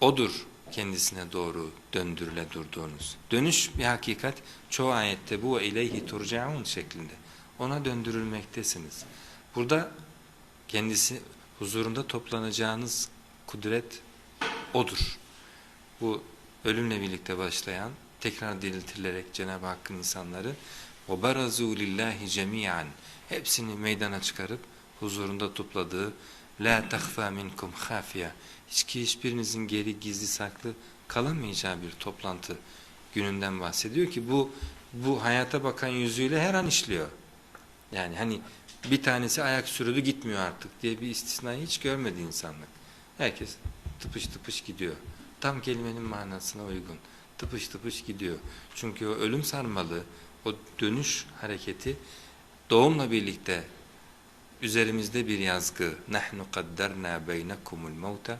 Odur kendisine doğru döndürüle durduğunuz. Dönüş bir hakikat çoğu ayette bu ve ileyhi turcaun şeklinde. Ona döndürülmektesiniz. Burada kendisi huzurunda toplanacağınız kudret odur. Bu ölümle birlikte başlayan tekrar diriltilerek Cenab-ı Hakk'ın insanları وَبَرَزُوا لِلّٰهِ جَمِيعًا Hepsini meydana çıkarıp huzurunda topladığı la tahfa minkum hafiya hiç hiçbirinizin geri gizli saklı kalamayacağı bir toplantı gününden bahsediyor ki bu bu hayata bakan yüzüyle her an işliyor. Yani hani bir tanesi ayak sürüdü gitmiyor artık diye bir istisnayı hiç görmedi insanlık. Herkes tıpış tıpış gidiyor. Tam kelimenin manasına uygun. Tıpış tıpış gidiyor. Çünkü o ölüm sarmalı, o dönüş hareketi doğumla birlikte üzerimizde bir yazgı. Nahnu qaddarna beynekumul mauta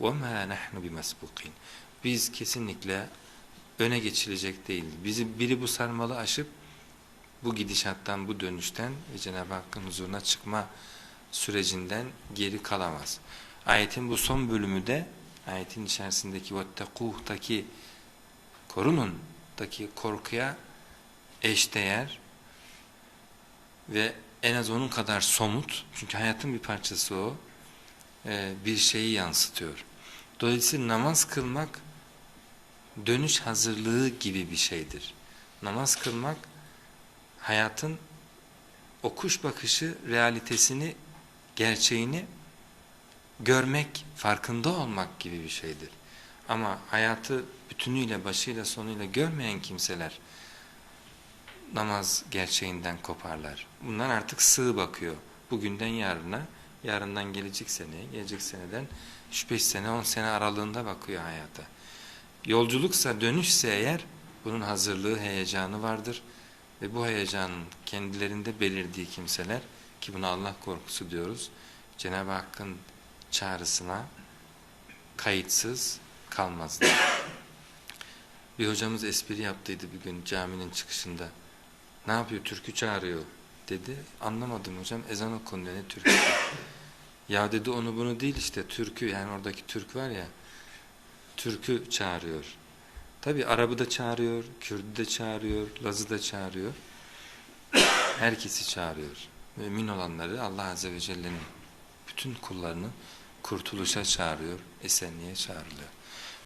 ve ma nahnu bimasbuqin. Biz kesinlikle öne geçilecek değil. Bizi biri bu sarmalı aşıp bu gidişattan, bu dönüşten ve Cenab-ı Hakk'ın huzuruna çıkma sürecinden geri kalamaz. Ayetin bu son bölümü de ayetin içerisindeki vettekuh'taki korunun'daki korkuya eşdeğer ve en az onun kadar somut çünkü hayatın bir parçası o bir şeyi yansıtıyor. Dolayısıyla namaz kılmak dönüş hazırlığı gibi bir şeydir. Namaz kılmak hayatın o kuş bakışı realitesini, gerçeğini görmek, farkında olmak gibi bir şeydir. Ama hayatı bütünüyle, başıyla, sonuyla görmeyen kimseler namaz gerçeğinden koparlar. Bunlar artık sığ bakıyor. Bugünden yarına, yarından gelecek seneye, gelecek seneden 3-5 sene, 10 sene aralığında bakıyor hayata. Yolculuksa, dönüşse eğer bunun hazırlığı, heyecanı vardır. Ve bu heyecanın kendilerinde belirdiği kimseler ki buna Allah korkusu diyoruz. Cenab-ı Hakk'ın çağrısına kayıtsız kalmazlar. Bir hocamız espri yaptıydı bir gün caminin çıkışında. Ne yapıyor? Türkü çağırıyor dedi. Anlamadım hocam. Ezan okunuyor ne türkü? ya dedi onu bunu değil işte türkü yani oradaki Türk var ya türkü çağırıyor. Tabi Arap'ı da çağırıyor, Kürt'ü de çağırıyor, Laz'ı da çağırıyor. Herkesi çağırıyor. Mümin olanları Allah Azze ve Celle'nin bütün kullarını kurtuluşa çağırıyor, esenliğe çağırıyor.